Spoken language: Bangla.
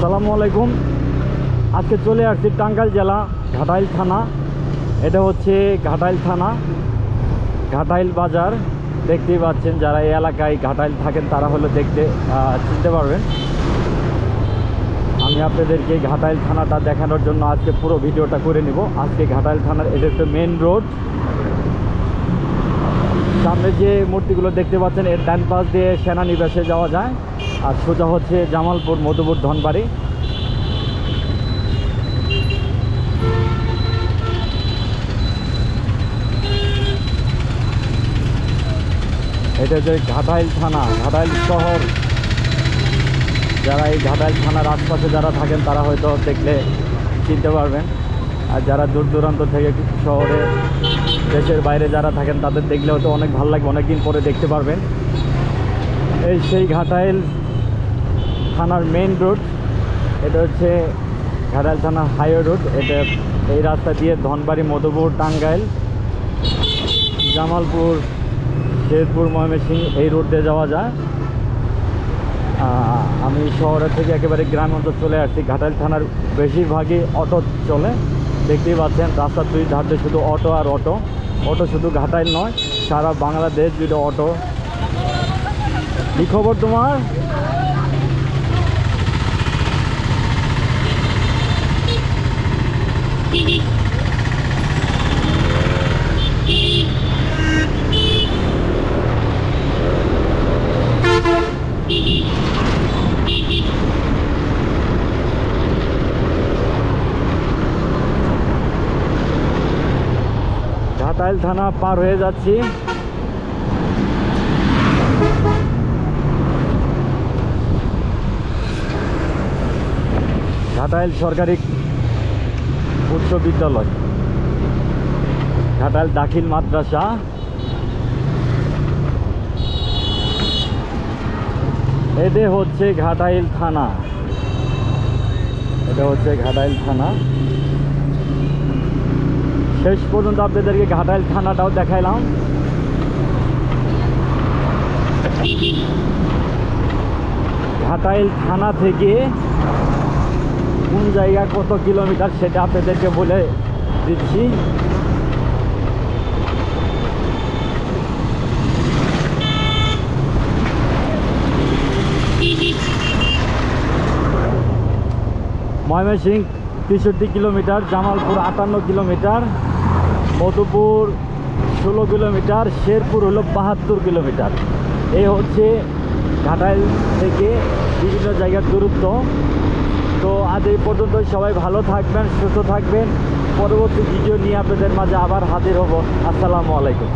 আসসালামু আলাইকুম। আজকে চলে আসছি টাঙ্গাইল জেলা ঘাটাইল থানা। এটা হচ্ছে ঘাটাইল থানা। ঘাটাইল বাজার, দেখতেই পাচ্ছেন যারা এই এলাকায় ঘাটাইল থাকেন তারা হলো দেখতে চিনতে পারবেন। আমি আপনাদেরকে ঘাটাইল থানাটা দেখানোর জন্য আজকে পুরো ভিডিওটা করে নিব। আজকে ঘাটাইল থানার এটা একটা মেন রোড সামনে যে মূর্তিগুলো দেখতে পাচ্ছেন, এর ডান পাশ দিয়ে সেনানিবাসে যাওয়া যায়। আর সোজা হচ্ছে জামালপুর মধুপুর ধনবাড়ি। এটা হচ্ছে ঘাটাইল থানা, ঘাটাইল শহর। যারা এই ঘাটাইল থানার আশপাশে যারা থাকেন, তারা হয়তো দেখলে চিনতে পারবেন। আর যারা দূর দূরান্ত থেকে শহরে, দেশের বাইরে যারা থাকেন, তাদের দেখলে হয়তো অনেক ভালো লাগবে অনেক দিন পরে দেখতে পারবেন। এই সেই ঘাটাইল থানার মেইন রোড এটা হচ্ছে ঘাটাইল থানা হাইওয়ে রোড এটা এই রাস্তা দিয়ে ধনবাড়ি, মধুপুর, টাঙ্গাইল, জামালপুর, শেরপুর, ময়মনসিংহ এই রোড দিয়ে যাওয়া যায়। আমি শহরের থেকে একেবারে গ্রাম অঞ্চল চলে আসছি। ঘাটাইল থানার বেশিরভাগই অটো চলে। দেখতেই পাচ্ছেন, রাস্তার দুই ধারে শুধু অটো আর অটো। অটো শুধু ঘাটাইল নয়, সারা বাংলাদেশ জুড়ে অটো। কী খবর তোমার? ঘাটাইল থানা পার হয়ে যাচ্ছি। ঘাটাইল সরকারি উচ্চ বিদ্যালয়। ঘাটাইল দাখিল মাদ্রাসা। এতে হচ্ছে ঘাটাইল থানা। এটা হচ্ছে ঘাটাইল থানা। শেষ পর্যন্ত আপনাদেরকে ঘাটাইল থানাটাও দেখাইলাম। ঘাটাইল থানা থেকে কোন জায়গা কত কিলোমিটার সেটা আপনাদেরকে বলে দিচ্ছি। ময়মনসিংহ তেষট্টি কিলোমিটার, জামালপুর আটান্ন কিলোমিটার, মধুপুর ষোলো কিলোমিটার, শেরপুর হলো বাহাত্তর কিলোমিটার। এই হচ্ছে ঘাটাইল থেকে বিভিন্ন জায়গার দূরত্ব। তো আজ এই পর্যন্ত সবাই ভালো থাকবেন, সুস্থ থাকবেন। পরবর্তী ভিডিও নিয়ে আপনাদের মাঝে আবার হাজির হব। আসসালামু আলাইকুম।